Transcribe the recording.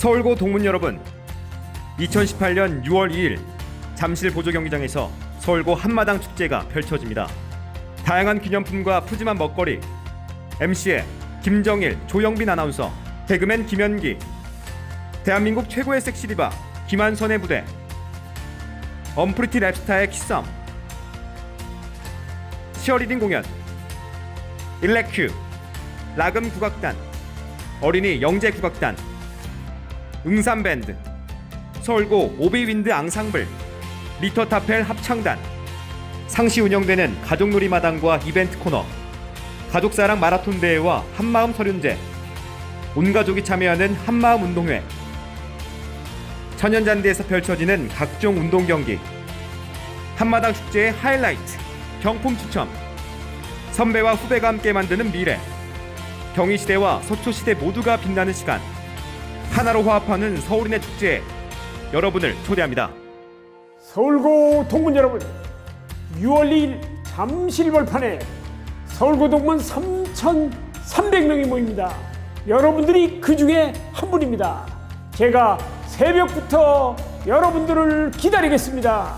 서울고 동문 여러분 2018년 6월 2일 잠실 보조 경기장에서 서울고 한마당 축제가 펼쳐집니다. 다양한 기념품과 푸짐한 먹거리 MC의 김정일, 조영빈 아나운서 개그맨 김현기 대한민국 최고의 섹시디바 김한선의 부대 언프리티 랩스타의 키썸 치어리딩 공연 일렉큐 라금 국악단 어린이 영재 국악단 응삼밴드 서울고 오비윈드 앙상블 리터타펠 합창단 상시 운영되는 가족놀이 마당과 이벤트 코너 가족사랑 마라톤 대회와 한마음 서륜제 온 가족이 참여하는 한마음 운동회 천연잔디에서 펼쳐지는 각종 운동 경기 한마당 축제의 하이라이트 경품 추첨 선배와 후배가 함께 만드는 미래 경희시대와 서초시대 모두가 빛나는 시간 하나로 화합하는 서울인의 축제에 여러분을 초대합니다 서울고 동문 여러분 6월 2일 잠실 벌판에 서울고 동문 3,300명이 모입니다. 여러분들이 그 중에 한 분입니다. 제가 새벽부터 여러분들을 기다리겠습니다.